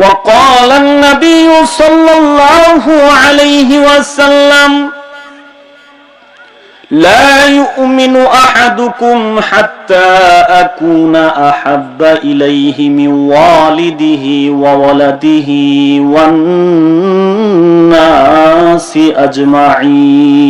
وقال النبي صلى الله عليه وسلم لا يؤمن أحدكم حتى أكون أحب إليه من والده وولده والناس أجمعين.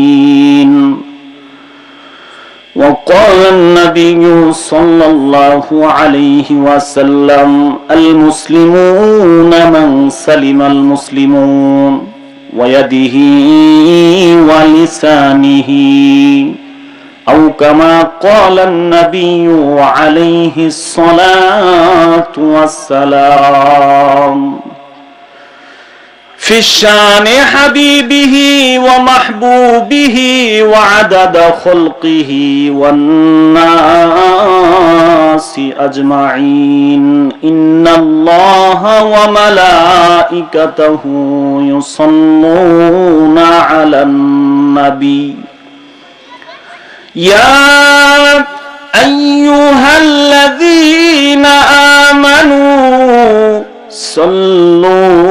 وقال النبي صلى الله عليه وسلم المسلمون من سلم المسلمون ويده ولسانه. أو كما قال النبي عليه الصلاة والسلام في الشان حبيبه ومحبوبه وعدد خلقه والناس أجمعين. إن الله وملائكته يصلون على النبي. يا أيها الذين آمنوا صلوا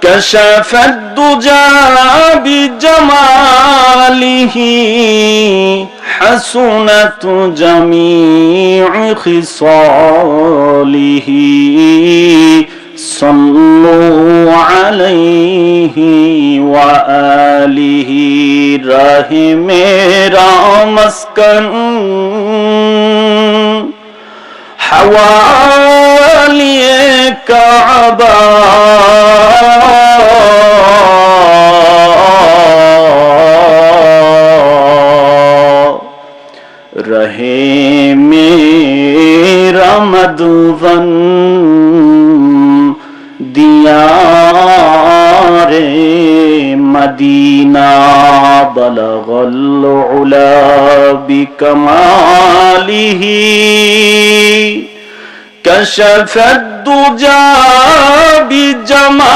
كشف الدجى بجماله حسنت جميع خصاله. صلوا عليه وآله رحم رامسكن लिए काबा रहे मेरा मधुवन दिया रे मदीना बलगल उला बिकमालिही كشف الدجى بجماله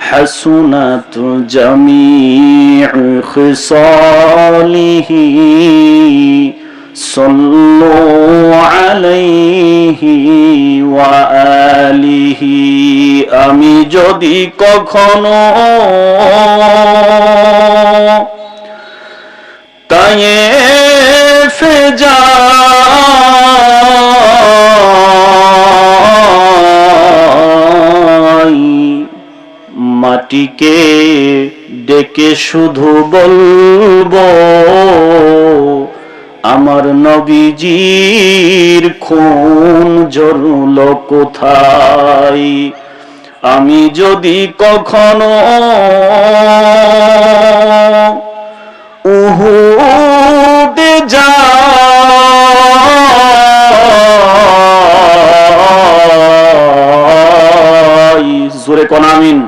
حسنت جميع خصاله صلوا عليه وآله আমি যদি কখনো তায়ে ফেজা মাটিকে ডেকে শুধু বলব আমার নবীজির খুন জরুল কোথায়? আমি যদি কখনো উহুদে যাই। জোরে কোন আমিন।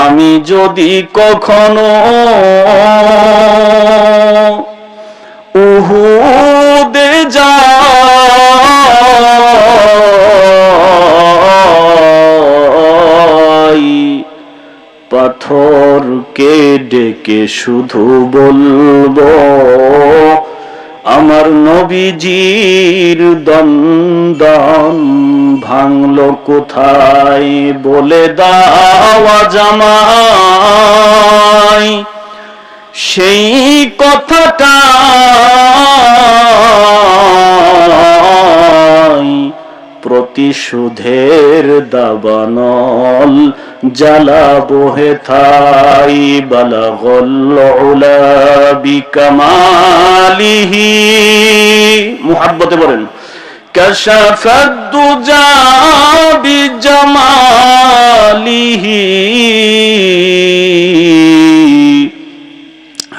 আমি যদি কখনো উহুদে যাই পাথরকে ডেকে শুধু বলব আমার নবীজির দন্দন ভাঙলো কোথায় বলে দাওয়া জামাই সেই কথাটা প্রতিশোধের দাবানল জ্বালা বহে থাই বিকামালিহি মুহাব্বতে বলেন কশফদ্দু জাবি জমালিহি।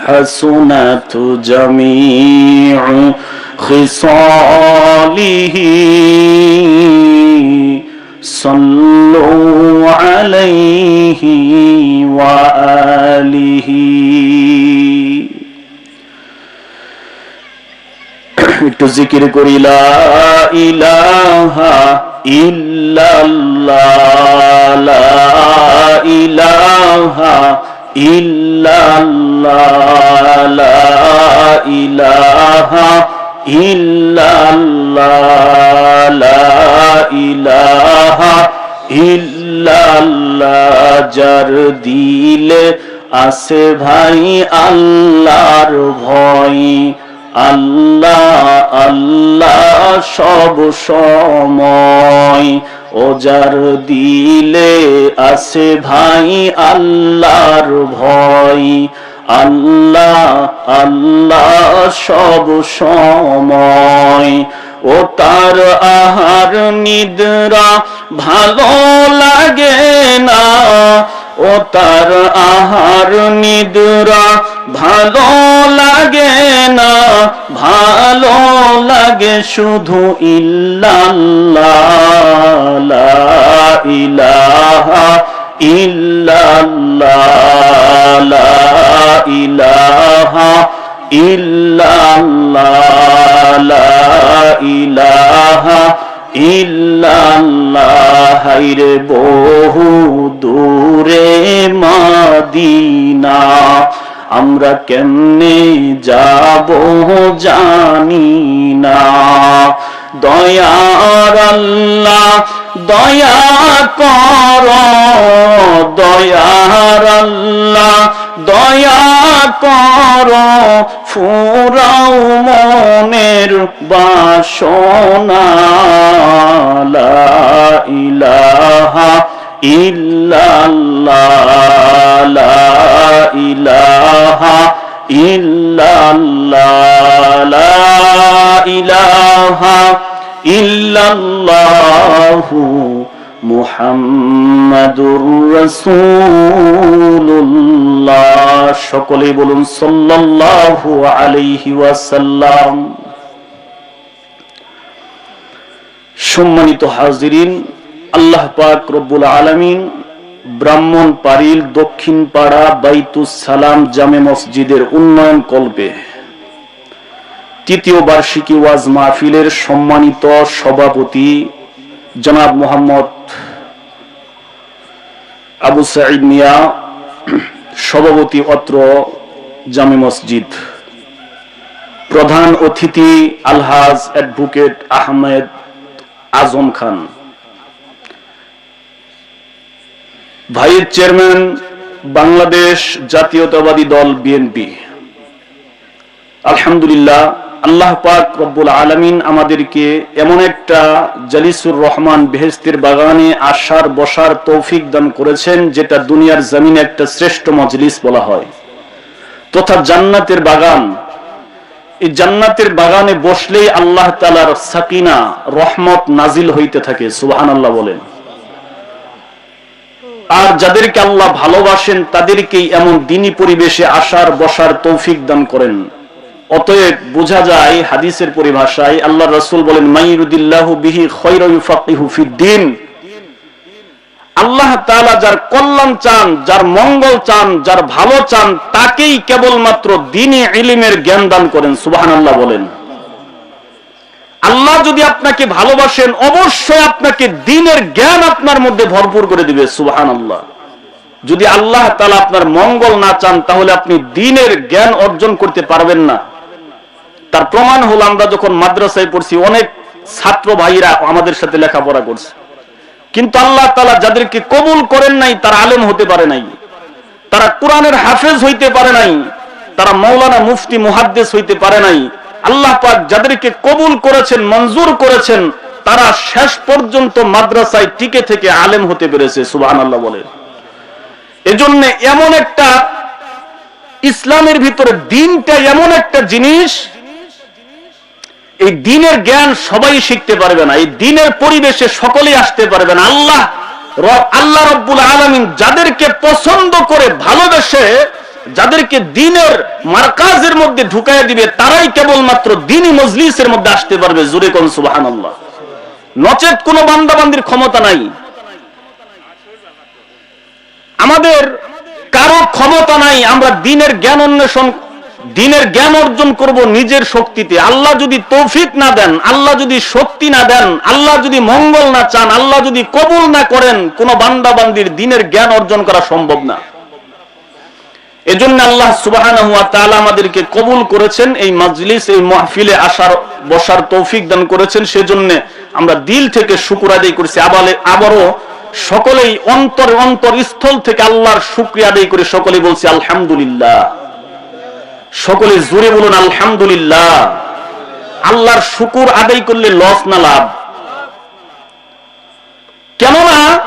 হাসুনাতু خصاله صلوا عليه وآله একটু জিকির করি লা ইলাহা ইল্লাল্লাহ লা ইলাহা ইল্লাল্লাহ লা ইলাহা ইল্লাল্লাহ, লা ইলাহা ইল্লাল্লাহ, যার দিলে আছে ভাই আল্লাহর ভয়। আল্লাহ আল্লাহ সব সময়। ও যার দিলে আছে ভাই আল্লাহর ভয়। আল্লাহ আল্লাহ সব সময়। ও তার আহার নিদ্রা ভালো লাগে না। ও তার আহার নিদ্রা ভালো লাগে না। ভালো লাগে শুধু ইল্লাল্লাহ ইলাহা ইল্লাল্লাহ ইলাহা হাইরে বহু দূরে মাদিনা আমরা কেমনে যাব জানি না। দয়ার আল্লাহ দয়া কর দয়ার আল্লাহ দয়া কর, ফুরাও মনের বাসনা ইলাহা ইল্লাল্লাহ, লা ইলাহা ইল্লাল্লাহ ইলাহা ইল্লাল্লাহু মুহাম্মাদুর রাসূলুল্লাহ। সকলেই বলুন সাল্লাল্লাহু আলাইহি ওয়াসাল্লাম। সম্মানিত হাজিরিন, আল্লাহ পাক রব্বুল আলামিন ব্রাহ্মণ পারিল দক্ষিণ পাড়া বাইতুস সালাম জামে মসজিদের উন্নয়ন কল্পে তৃতীয় বার্ষিকী ওয়াজ মাহফিলের সম্মানিত সভাপতি জনাব মোহাম্মদ আবু সাইদ মিয়া, সভাপতি অত্র জামে মসজিদ। প্রধান অতিথি আলহাজ advocate Ahmed Azam Khan. Vice chairman Bangladesh Jatiyatabadi Dal BNP. আলহামদুলিল্লাহ আল্লাহ পাক রব্বুল আলমিন আমাদেরকে এমন একটা জালিসুর রহমান বেহেস্তের বাগানে আসার, বসার তৌফিক দান করেছেন, যেটা দুনিয়ার জমিনে একটা শ্রেষ্ঠ মজলিস বলা হয়। তথা জান্নাতের বাগান, এই জান্নাতের বাগানে বসলেই আল্লাহ তালার সাকিনা, রহমত নাজিল হইতে থাকে সুবাহান আল্লাহ বলেন। আর যাদেরকে আল্লাহ ভালোবাসেন, তাদেরকেই এমন দিনী পরিবেশে আসার, বসার তৌফিক দান করেন। অতএব বোঝা যায় হাদিসের পরিভাষায় আল্লাহ রসুল বলেন খৈরফিদ্দিন আল্লাহ তাআলা যার কল্যাণ চান, যার মঙ্গল চান, যার ভালো চান, তাকেই কেবলমাত্র দিনে ইলিমের জ্ঞান দান করেন সুবাহান আল্লাহ বলেন। আল্লাহ যদি আপনাকে ভালোবাসেন, অবশ্যই আপনাকে দিনের জ্ঞান আপনার মধ্যে ভরপুর করে দিবে সুবাহান আল্লাহ যদি আল্লাহ তালা আপনার মঙ্গল না চান, তাহলে আপনি দিনের জ্ঞান অর্জন করতে পারবেন না। তার প্রমাণ হলো আমরা যখন মাদ্রাসায় পড়ছি, অনেক ছাত্র ভাইরা আমাদের সাথে লেখাপড়া করছে। কিন্তু আল্লাহ তালা যাদেরকে কবুল করেন নাই, তারা আলেম হতে পারে নাই। তারা কোরআনের হাফেজ হইতে পারে নাই। তারা মৌলানা মুফতি, মুহাদ্দেস হইতে পারে নাই। আল্লাহ পাক যাদেরকে কবুল করেছেন, মঞ্জুর করেছেন, তারা শেষ পর্যন্ত মাদ্রাসায় টিকে থেকে আলেম হতে পেরেছে সুবাহান আল্লাহ বলে। এজন্য এমন একটা ইসলামের ভিতরে দিনটা এমন একটা জিনিস এই দিনের জ্ঞান সবাই শিখতে পারবে না, এই দিনের পরিবেশে সকলেই আসতে পারবে না। আল্লাহ আল্লাহ রব্বুল আলমিন যাদেরকে পছন্দ করে ভালোবেসে যাদেরকে দিনের মার্কাজের মধ্যে ঢুকাই দিবে, তারাই কেবলমাত্র দিনই মজলিসের মধ্যে আসতে পারবে। জুরে কোন সুবাহান আল্লাহ নচেত কোনো বান্দাবান্দির ক্ষমতা নাই। আমাদের কারও ক্ষমতা নাই, আমরা দিনের জ্ঞান অন্বেষণ দিনের জ্ঞান অর্জন করব নিজের শক্তিতে। আল্লাহ যদি তৌফিক না দেন, আল্লাহ যদি শক্তি না দেন, আল্লাহ যদি মঙ্গল না চান, আল্লাহ যদি কবুল না করেন, কোন বান্দা বান্দির দিনের জ্ঞান অর্জন করা সম্ভব না। এজন্য আল্লাহ তাআলা আমাদেরকে কবুল করেছেন, এই মাজলিস, এই মাহফিলে আসার, বসার তৌফিক দান করেছেন। সেজন্য আমরা দিল থেকে শুকুর আদায় করেছি। আবালে, আবারও সকলেই অন্তর অন্তর স্থল থেকে আল্লাহর শুকরিয়া আদায় করে সকলেই বলছি, আলহামদুলিল্লাহ। সকলে জোরে বলুন, আলহামদুলিল্লাহ। আল্লাহর শুকুর আদায় করলে লস না লাভ? কেননা,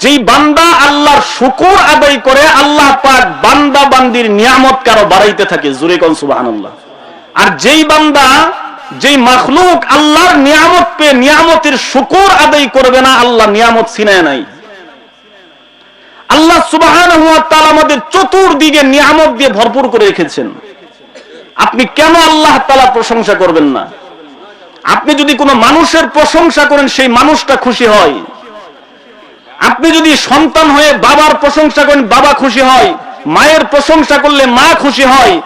যেই বান্দা আল্লাহর শুকুর আদায় করে, আল্লাহ পাক বান্দা বান্দির নিয়ামত কারও বাড়াইতে থাকে, জুরে কন সুবহানাল্লাহ। আর যেই বান্দা, যেই মাখলুক আল্লাহর নিয়ামত পেয়ে নিয়ামতের শুকুর আদায় করবে না, আল্লাহ নিয়ামত ছিনায় নাই। আল্লাহ তাআলা আমাদের চতুর্দিকে নিয়ামত দিয়ে ভরপুর করে রেখেছেন। আপনি কেন আল্লাহ তালা প্রশংসা করবেন না? আপনি যদি কোনো মানুষের প্রশংসা করেন, সেই মানুষটা খুশি হয়। আপনি যদি সন্তান হয়ে বাবার প্রশংসা করেন, বাবা খুশি হয়। মায়ের প্রশংসা করলে মা খুশি হয়।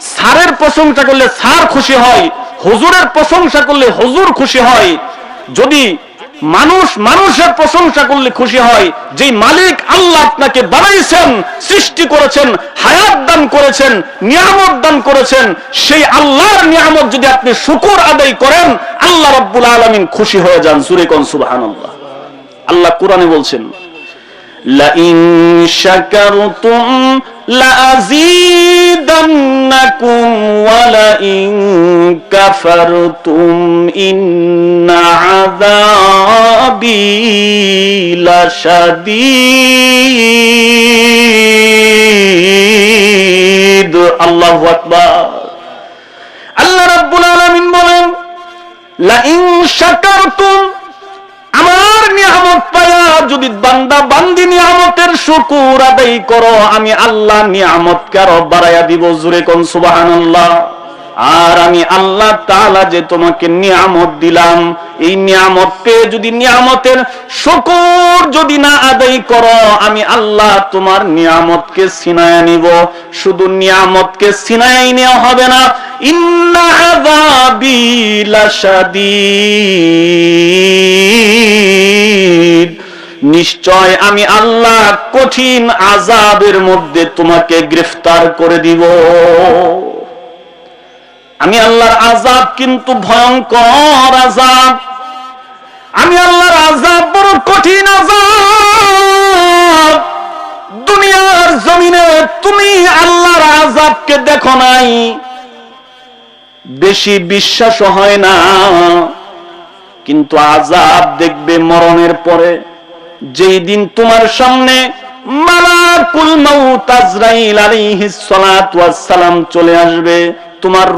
স্যারের প্রশংসা করলে স্যার খুশি হয়। হুজুরের প্রশংসা করলে হুজুর খুশি হয়। যদি মানুষ মানুষের প্রশংসা করলে খুশি হয়। যে মালিক আল্লাহ আপনাকে বানাইছেন, সৃষ্টি করেছেন, হায়াত দান করেছেন, নিয়ামত দান করেছেন, সেই আল্লাহর নিয়ামত যদি আপনি শুকুর আদায় করেন, আল্লাহ রব্বুল আলমিন খুশি হয়ে যান। সুরে কন? সুবহানাল্লাহ। আল্লাহ কোরআনে বলছেন ওয়া লাইন কাফারতুম ইন্না আযাবি লাশাদীদ। আল্লাহু আকবার। আল্লাহ রাব্বুল আলামিন বলেন লাইন শাকারতুম যদি বান্দা বান্দি নিয়ামতের শুকুর আদায় করো, আমি আল্লাহ নিয়ামত কারও বাড়াইয়া দিব, জুরে কোন সুবহানাল্লাহ। আর আমি আল্লাহ তাআলা যে তোমাকে নিয়ামত দিলাম, এই নিয়ামত পেয়ে যদি নিয়ামতের শুকুর যদি না আদায় করো, আমি আল্লাহ তোমার নিয়ামতকে ছিনায় নিব। শুধু নিয়ামতকে ছিনায় নেওয়া হবে না, ইন্না নিশ্চয় আমি আল্লাহ কঠিন আজাবের মধ্যে তোমাকে গ্রেফতার করে দিব। আমি আল্লাহর আজাব কিন্তু ভয়ঙ্কর আজাব আমি আল্লাহর আজাব বড় কঠিন আজাব দুনিয়ার জমিনে তুমি আল্লাহর আজাবকে দেখো নাই। বেশি বিশ্বাস হয় না। কিন্তু আজাব দেখবে মরণের পরে যেই দিন তোমার সামনে চলে আসবে, তোমার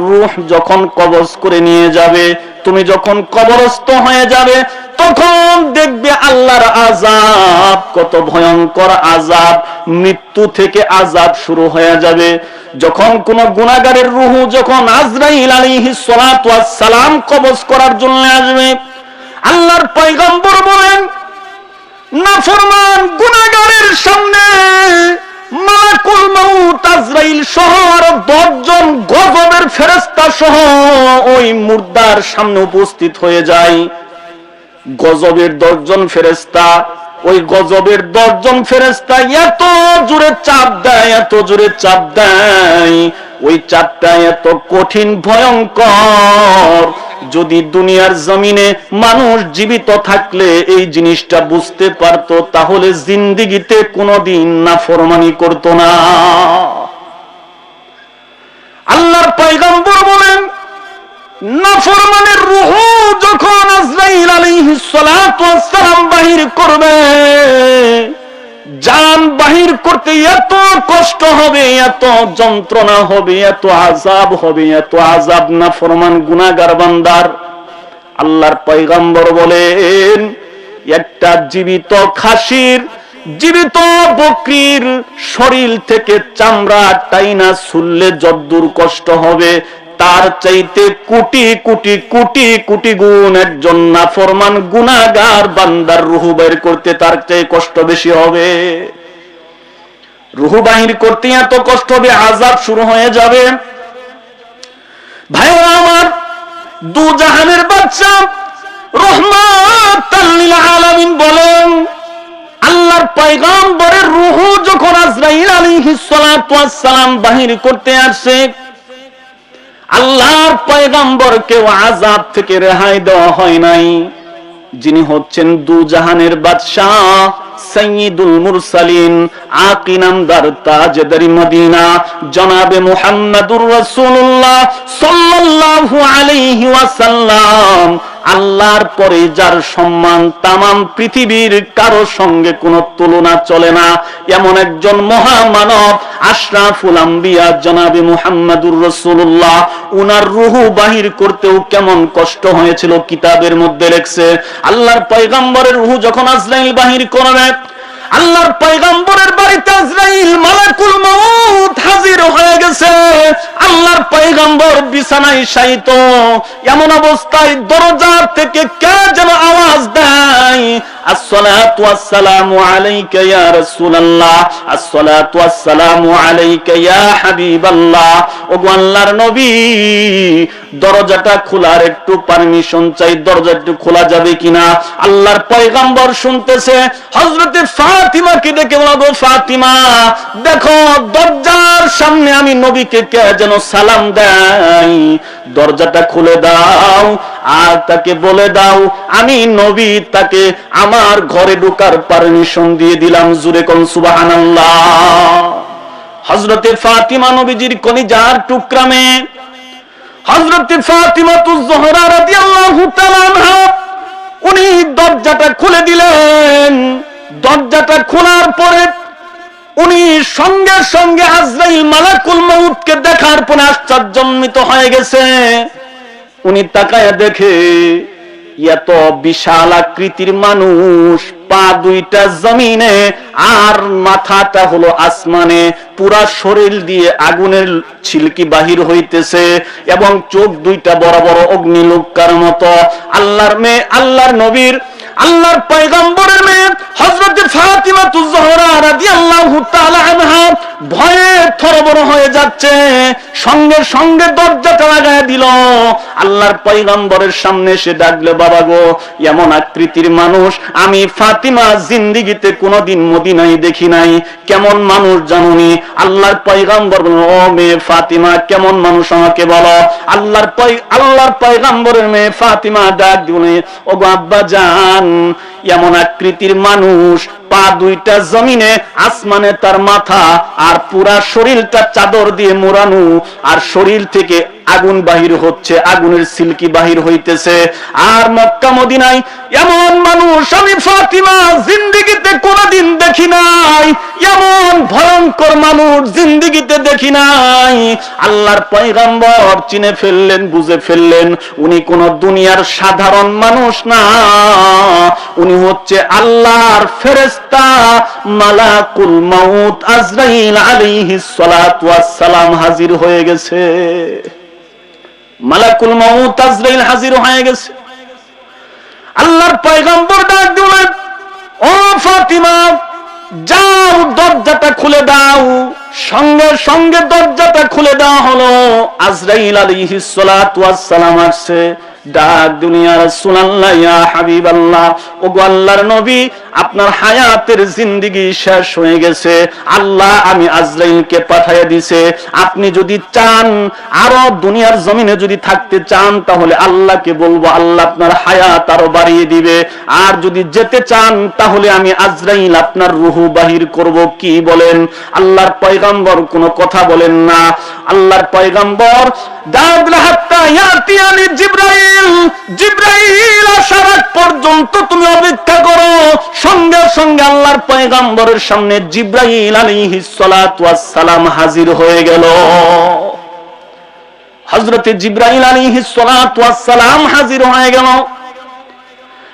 যখন কবজ করে নিয়ে যাবে, তুমি যখন কবরস্থ হয়ে যাবে, তখন দেখবে আল্লাহর আজাব কত ভয়ঙ্কর আজাব মৃত্যু থেকে আজাব শুরু হয়ে যাবে। যখন কোন গুনাহগারের রুহু যখন আজরাইল সালাতু সালাম কবজ করার জন্য আসবে, আল্লাহর পয়গম্বর বলেন নাফরমান গুনাহগারের সামনে মালাকুল মাউত আজরাইল সহ আরও দশজন গজবের ফেরেশতা সহ ওই মুর্দার সামনে উপস্থিত হয়ে যায়। গজবের দশজন ফেরেশতা, ওই গজবের দশজন ফেরেশতা এত জোরে চাপ দেয়, এত জোরে চাপ দেয়, ওই চাপটা এত কঠিন, ভয়ঙ্কর। যদি দুনিয়ার জমিনে মানুষ জীবিত থাকলে এই জিনিসটা বুঝতে পারতো, তাহলে জিন্দিগিতে কোনোদিন না ফরমানি করতো না। আল্লাহর পয়গম্বর বলেন, নাফরমানের রুহ যখন আজরাইল আলাইহিস সালাম বাহির করবে জান বাহির করতে এত কষ্ট হবে, এত যন্ত্রণা হবে, এত আজাব হবে, এত আজাব না ফরমান গুনাহগার বান্দার। আল্লাহর পয়গাম্বর বলেন, একটা জীবিত খাসির, জীবিত বকরির শরীর থেকে চামড়া, টাইনা শুনলে যদ্দুর কষ্ট হবে। তার চাইতে কোটি কোটি কোটি কোটি গুণ একজন নাফরমান গুনাগার বান্দার রুহু বের করতে তার চেয়ে কষ্ট বেশি হবে। রুহু বাহির করতে এত কষ্ট হবে আজাব শুরু হয়ে যাবে। ভাইরা আমার, দু জাহানের বাচ্চা রহমাত আলামিন বলেন, আল্লাহর পয়গাম্বরের রুহু যখন আজরাইল ওয়াস সালাম বাহির করতে আসে আল্লাহর পয়গাম্বরকে আজাব থেকে রেহাই দেওয়া হয় নাই। যিনি হচ্ছেন দু জাহানের বাদশাহ সৈয়দুল মুরসালিন আকিনামদার তাজদারি মদিনা। জনাবে মুহাম্মাদুর রাসূলুল্লাহ সাল্লাল্লাহু আলাইহি ওয়াসাল্লাম। আল্লাহর পরে যার সম্মান তামাম পৃথিবীর কারও সঙ্গে কোনো তুলনা চলে না। এমন একজন মহামানব আশরাফুল আম্বিয়া জনাবে মুহাম্মাদুর রসুল্লাহ উনার রুহু বাহির করতেও কেমন কষ্ট হয়েছিল কিতাবের মধ্যে লেখছে, আল্লাহর পয়গাম্বরের রুহু যখন আজরাইল বাহির করবে আল্লাহর পয়গম্বরের বাড়িতে আজরাইল মালাকুল মাউত হাজির হয়ে গেছে। আল্লাহর পয়গম্বর বিছানায় শায়িত। এমন অবস্থায় দরজা থেকে কে যেন আওয়াজ দেয়? আসসালাতু ওয়াসসালামু আলাইকা ইয়া রাসূলুল্লাহ। আসসালাতু ওয়াসসালামু আলাইকা ইয়া হাবিবাল্লাহ। ওগো আল্লাহর নবী দরজাটা খোলার একটু পারমিশন চাই, দরজা একটু খোলা যাবে কিনা? আল্লাহর পয়গাম্বর শুনতেছে, হযরতে ফাতিমাকে ডেকে বলব ফাতিমা, দেখো দরজার সামনে আমি নবীকে কে যেন সালাম দেয়? দরজাটা খুলে দাও, আর তাকে বলে দাও, আমি নবী, তাকে আমার ঘরে ঢোকার পারমিশন দিয়ে দিলাম, জুরে কোন সুবহানাল্লাহ। হযরতে ফাতিমা নবীজির কলিজার টুকরা মেয়ে হযরতে ফাতিমা তুজ জোহরা রাদিয়াল্লাহু তাআলা উনি দরজাটা খুলে দিলেন। দরজাটা খোলার পরে উনি সঙ্গে সঙ্গে আজরাইল মালাকুল মউতকে দেখার পরে আশ্চর্যজনিত হয়ে গেছে। উনি তাকায় দেখে, এত বিশাল আকৃতির মানুষ পা দুইটা জমিনে আর মাথাটা হলো আসমানে। পুরা শরীর দিয়ে আগুনের ছিলকি বাহির হইতেছে এবং চোখ দুইটা বড় বড় অগ্নিলোকার মতো। আল্লাহর মেয়ে, আল্লাহর নবীর আল্লাহর পয়গম্বরের মেয়ে হযরত ফাতিমা তুজহরা রাদিয়াল্লাহু তাআলা আনহা ভয়ে থরবর হয়ে যাচ্ছে। সঙ্গে সঙ্গে দরজাটা লাগায় দিল। আল্লাহর পয়গম্বরের সামনে এসে ডাকলে, বাবা গো, এমন আকৃতির মানুষ আমি ফাতিমা জিন্দিগিতে কোনোদিন মদিনায় দেখি নাই। কেমন মানুষ জানুনি? আল্লাহর পয়গম্বর ও মেয়ে ফাতিমা, কেমন মানুষ আমাকে বলো? আল্লাহর আল্লাহর পয়গম্বরের মেয়ে ফাতিমা ডাক দিলে ও গো আব্বা জান এমন আকৃতির মানুষ, পা দুইটা জমিনে, আসমানে তার মাথা, আর পুরা শরীরটা চাদর দিয়ে মোড়ানো, আর শরীর থেকে আগুন বাহির হচ্ছে, আগুনের সিল্কি বাহির হইতেছে। আর মক্কা মদিনায় এমন মানুষ, আমি ফাতিমা, জিন্দিগিতে কোনদিন দেখি নাই। এমন ভয়ঙ্কর মানুষ, জিন্দিগিতে দেখি নাই। আল্লাহর পয়গাম্বর চিনে ফেললেন, বুঝে ফেললেন, উনি কোন দুনিয়ার সাধারণ মানুষ না। উনি হচ্ছে আল্লাহর ফেরেস্তা মালাকুল মাউত আজরাইল আলাইহিস সালাম হাজির হয়ে গেছে। মালাকুল মাউত আজরাইল হাজির হয়ে গেছে। আল্লাহর পয়গম্বর ডাক দিলেন ও ফাতিমা, যাও দরজাটা খুলে দাও। সঙ্গে সঙ্গে দরজাটা খুলে দেওয়া হলো। আজরাইল আলাইহিস সালাতু ওয়াস সালাম আসছে আপনি যদি চান, আরও দুনিয়ার জমিনে যদি থাকতে চান, তাহলে আল্লাহকে বলব, আল্লাহ আপনার হায়াত আরও বাড়িয়ে দিবে। আর যদি যেতে চান, তাহলে আমি আজরাইল আপনার রুহু বাহির করব। কি বলেন? আল্লাহর পয়গাম্বর কোনো কথা বলেন না। আল্লাহর পয়গাম্বর পর্যন্ত তুমি অপেক্ষা করো। সঙ্গে সঙ্গে আল্লাহর সামনে জিব্রাইল হাজির হয়ে গেল। জিব্রাইল হাজির হয়ে গেল।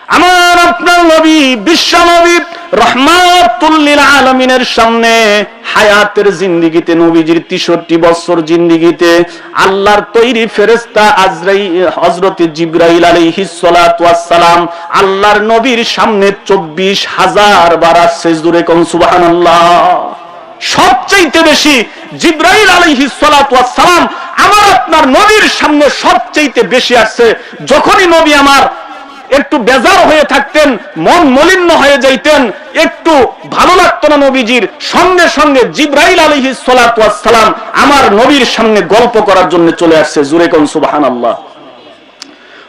আমার আপনার নবী, বিশ্ব নবী রহমাতুল্লিল আলমিনের সামনে হায়াতের জিন্দিগিতে, নবীজির তেষট্টি বছর জিন্দিগিতে, আল্লাহর তৈরি ফেরেস্তা আজরাই হজরত জিব্রাইল আলাইহিস সালাম আল্লাহর নবীর সামনে চব্বিশ হাজার বার আসছে জুড়ে কোন সুবহানাল্লাহ। সবচাইতে বেশি জিব্রাইল আলাইহিস সালাম আমার আপনার নবীর সামনে সবচাইতে বেশি আসছে, যখনই নবী আমার একটু বেজার হয়ে থাকতেন, মন মলিন্য হয়ে যাইতেন, একটু ভালো লাগতো না নবীজির। সঙ্গে সঙ্গে জিব্রাইল আলহি সালাম আমার নবীর সামনে গল্প করার জন্য চলে আসছে। জুরে কোন সুবাহান আল্লাহ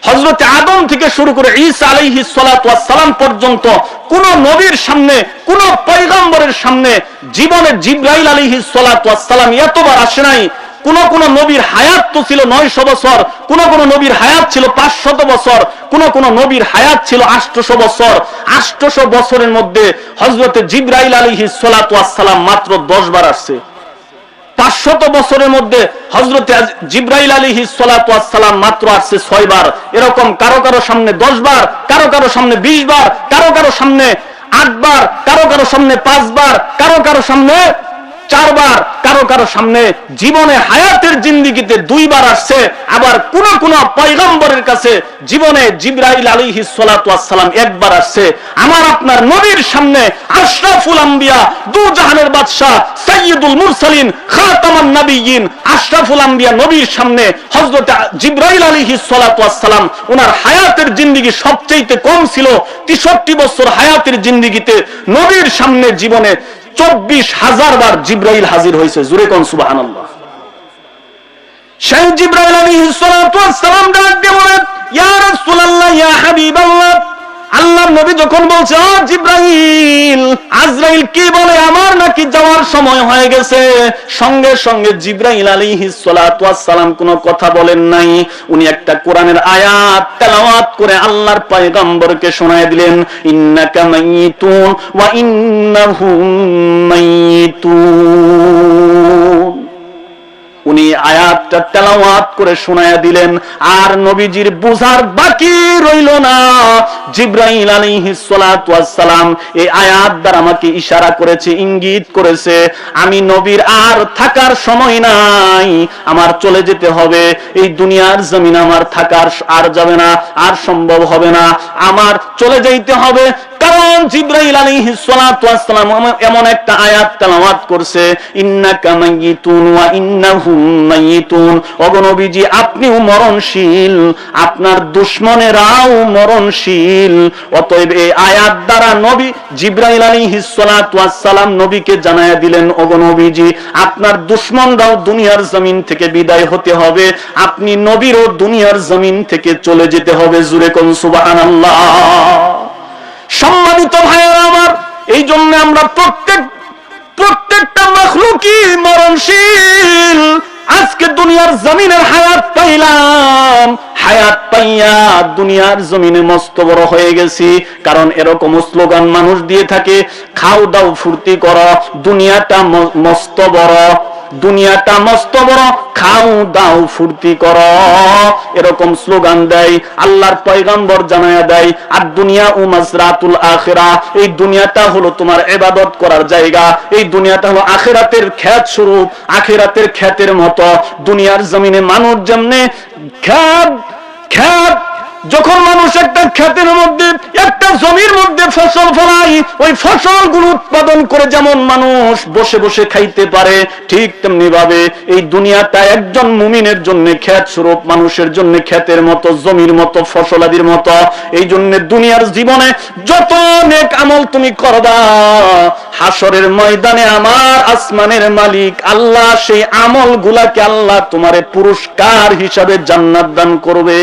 হজরত আদম থেকে শুরু করে ঈসা আলাইহি সালাম পর্যন্ত কোন নবীর সামনে, কোন পয়গম্বরের সামনে জীবনে জিব্রাইল আলাইহি সালাম এতবার আসে নাই। কোন কোন নবীর হায়াত তো ছিল নয়শো বছর, কোন কোন নবীর হায়াত ছিল পাঁচশত বছর, কোন কোন নবীর হায়াত ছিল আষ্টশো বছর। আষ্টশো বছরের মধ্যে হজরতে জিব্রাইল আলহি সালাম মাত্র দশ বার আসছে। পাঁচশত বছরের মধ্যে হজরত জিব্রাইল আলী সালাম মাত্র আসছে ছয় বার। এরকম কারও কারও সামনে দশ বার, কারও কারও সামনে বিশ বার, কারও কারও সামনে আট বার, কারও কারও সামনে পাঁচ বার, কারও কারও সামনে চারবার কারও কারও সামনে জীবনে হায়াতের জিন্দিগিতে দুইবার আসছে, আবার কোন কোন পয়গম্বরের কাছে জীবনে জিব্রাইল আলী সালাম একবার আসছে। আমার আপনার নবীর সামনে আশরাফুল আম্বিয়া দু জাহানের বাদশাহ সৈয়দুল মুরসালিন, খাতামান নবীন আশরাফুল আম্বিয়া নবীর সামনে হযরত জিব্রাইল আলাইহিস সালাতু সালাম ওনার হায়াতের জিন্দেগি সবচেয়ে কম ছিল। 63 বছর হায়াতের জিন্দেগিতে নবীর সামনে জীবনে চব্বিশ হাজার বার জিব্রাইল হাজির হয়েছে। জুরে কন সুবাহান সেই জিব্রাইল আলী সালাম ডাক দেব ইয়া রাসূলুল্লাহ আল্লাহর নবী যখন বলছে আজরাইল কি বলে? আমার নাকি যাওয়ার সময় হয়ে গেছে। সঙ্গে সঙ্গে জিব্রাইল সালাতু সালাম কোনো কথা বলেন নাই। উনি একটা কোরআনের আয়াত তেলাওয়াত করে আল্লাহর পয়গম্বরকে শোনায় দিলেন, ইন্নাকা মাইয়িতুন ওয়া আয়াতটা তেলাওয়াত করে শোনায়া দিলেন, আর নবীজির বুঝার বাকি রইল না। জিব্রাইল সালাম এই আয়াত দ্বারা আমাকে ইশারা করেছে, ইঙ্গিত করেছে, আমি নবীর আর থাকার সময় নাই, আমার চলে যেতে হবে, এই দুনিয়ার জমিন আমার থাকার আর যাবে না, আর সম্ভব হবে না, আমার চলে যাইতে হবে কারণ জিব্রাইল আলাইহিস সালাতু এমন একটা আয়াত তেলাওয়াত করছে, ইন্নাকা মাইয়িতুন ওয়া আপনিও মরণশীল, আপনার মরণশীল। অতএব এই আয়াত দ্বারা নবী জিব্রাইল নবীকে জানায়া দিলেন, ওগো নবীজি, আপনার দুশমনরাও দুনিয়ার জমিন থেকে বিদায় হতে হবে। আপনি নবীরও দুনিয়ার জমিন থেকে চলে যেতে হবে। জুরে কোন সম্মানিত ভাইয়েরা আমার, এই জন্য আমরা প্রত্যেক, প্রত্যেকটা মখলুকি মরণশীল। আজকে দুনিয়ার জমিনের হায়াত পাইলাম। হায়াত পাইয়া দুনিয়ার জমিনে মস্ত বড় হয়ে গেছি। কারণ এরকম স্লোগান মানুষ দিয়ে থাকে, খাও দাও ফুর্তি করো, দুনিয়াটা মস্ত বড়। দুনিয়াটা মস্ত বড়, খাও, দাও, ফুর্তি কর। এরকম স্লোগান দেয়, আল্লাহর পয়গাম্বর জানায়া দেয়, আর দুনিয়া উমাজ রাতুল আখেরা এই দুনিয়াটা হলো তোমার এবাদত করার জায়গা। এই দুনিয়াটা হলো আখেরাতের খ্যাত স্বরূপ, আখেরাতের খ্যাতের মতো। দুনিয়ার জমিনে মানুষ যেমনে খ্যাত খ্যাত যখন মানুষ একটা ক্ষেতের মধ্যে, একটা জমির মধ্যে ফসল ফলাই, ওই ফসলগুলো উৎপাদন করে যেমন মানুষ বসে বসে খাইতে পারে, ঠিক তেমনি ভাবে এই দুনিয়াটা একজন মুমিনের জন্য খ্যাত স্বরূপ, মানুষের জন্য খ্যাতের মতো, জমির মতো ফসলাদির মতো। এই জন্য দুনিয়ার জীবনে যত অনেক আমল তুমি করবা হাসরের ময়দানে আমার আসমানের মালিক আল্লাহ সেই আমল গুলাকে আল্লাহ তোমারে পুরস্কার হিসাবে জান্নাত দান করবে।